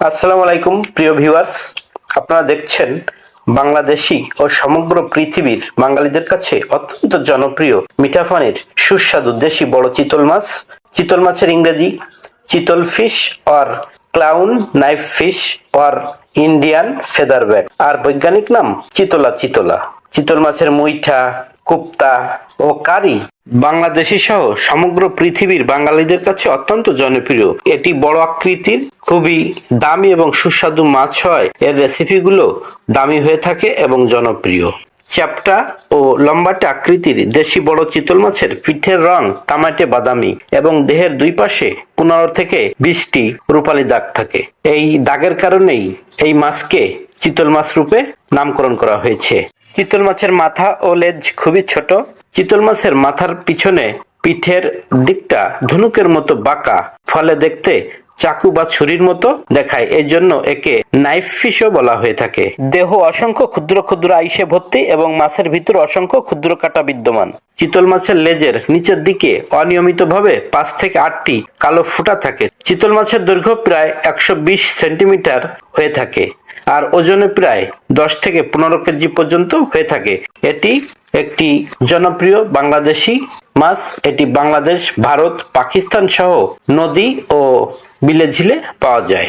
আসসালামু আলাইকুম, প্রিয় ভিউয়ার্স। আপনারা দেখছেন বাংলাদেশি ও সমগ্র পৃথিবীর বাঙালিদের কাছে অত্যন্ত জনপ্রিয় মিঠা পানির সুস্বাদু দেশি বড় চিতল মাছ। চিতল মাছের ইংরেজি, chital fish or clown, knife fish or Indian featherback আর বৈজ্ঞানিক নাম চিতলা চিতলা। চিতল মাছের মুইঠা কুপ্তা ও কারি। বাংলাদেশি সহ সমগ্র পৃথিবীর বাঙালিদের কাছে অত্যন্ত জনপ্রিয়। এটি বড় আকৃতির, খুবই দামি এবং সুস্বাদু মাছ হয়। এর রেসিপিগুলো দামি হয়ে থাকে এবং জনপ্রিয়। চ্যাপটা ও লম্বাটে আকৃতির দেশি বড় চিতল মাছের পিঠের রং তামাটে বাদামি এবং দেহের দুই পাশে পনেরো থেকে বিশটি রূপালি দাগ থাকে। এই দাগের কারণেই এই মাছকে চিতল মাছ রূপে নামকরণ করা হয়েছে। চিতল মাছের মাথা ও লেজ খুবই ছোট। চিতল মাছের মাথার পিছনে পিঠের দিকটা ধনুকের মতো বাঁকা, ফলে দেখতে চাকু বা ছুরির মতো দেখায়। এই জন্য একে নাইফ ফিশও বলা হয়ে থাকে। দেহ অসংখ্য ক্ষুদ্র ক্ষুদ্র আইসে ভর্তি এবং মাছের ভিতর অসংখ্য ক্ষুদ্র কাটা বিদ্যমান। চিতল মাছের লেজের নিচের দিকে অনিয়মিতভাবে পাঁচ থেকে আটটি কালো ফুটা থাকে। চিতল মাছের দৈর্ঘ্য প্রায় একশো বিশ সেন্টিমিটার হয়ে থাকে। আর ওজনে প্রায় দশ থেকে পনেরো কেজি পর্যন্ত হয়ে থাকে। এটি একটি জনপ্রিয় বাংলাদেশি মাছ। এটি বাংলাদেশ, ভারত, পাকিস্তান সহ নদী ও বিলে ঝিলে পাওয়া যায়।